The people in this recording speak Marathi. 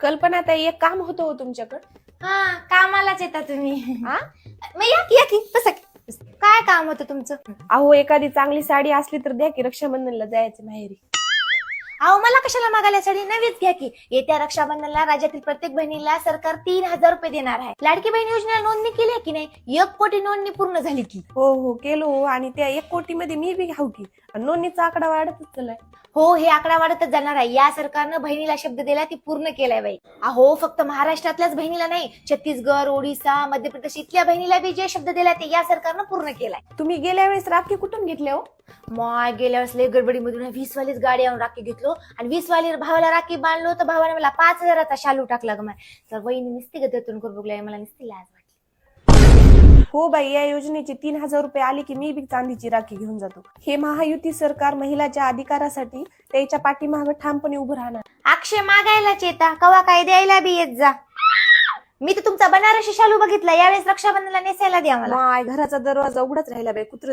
कल्पना ताई एक काम होतं हो तुमच्याकडं. हा कामालाच येता तुम्ही. हा मग या की या की बसा की. काय काम होतं तुमचं? अहो एखादी चांगली साडी असली तर द्या की रक्षाबंधनला जायचं माहेरी. अहो मला कशाला मागायला साडी? नवीच घ्या की. येत्या रक्षाबंधनला राज्यातील प्रत्येक बहिणीला सरकार तीन हजार रुपये देणार आहे. लाडकी बहीण योजनेला नोंदणी केली आहे की नाही? एक कोटी नोंदणी पूर्ण झाली की. हो हो केलो. हो आणि त्या एक कोटी मध्ये मी बी घाऊ की. आणि नोंदणीचा आकडा वाढतच चाललाय. हो हे आकडा वाढतच जाणार आहे. या सरकारनं बहिणीला शब्द दिला ती पूर्ण केलाय बाई. अहो फक्त महाराष्ट्रातल्याच बहिणीला नाही छत्तीसगड ओडिसा मध्य प्रदेश इथल्या बहिणीला बी जे शब्द दिला ते या सरकारनं पूर्ण केलाय. तुम्ही गेल्या वेळेस राखी कुठून घेतल्या हो? मग गेल्या वेळेस लय गडबडीमधून वीस वालीच गाडी आणून राखी घेतलो. आणि वीस वाली भावाला राखी बांधलो तर भावाने मला पाच हजाराचा शालू टाकला ग तर वहिनी निसती गदतून करू बघलाय मला निसती लाज वाटली. हो बाई या योजनेचे तीन हजार रुपये आले की मी बी चांदीची राखी घेऊन जातो. हे महायुती सरकार महिलाच्या अधिकारासाठी त्याच्या पाठीमागे ठामपणे उभं राहणार. अक्षय मागायलाच येता कवा काय द्यायला बी येत जा. मी तर तुमचा बनारसी शालू बघितला. यावेळेस रक्षाबंधनला नेसायला द्या मला. माय घराचा दरवाजा उघडाच राहिला बाई कुत्र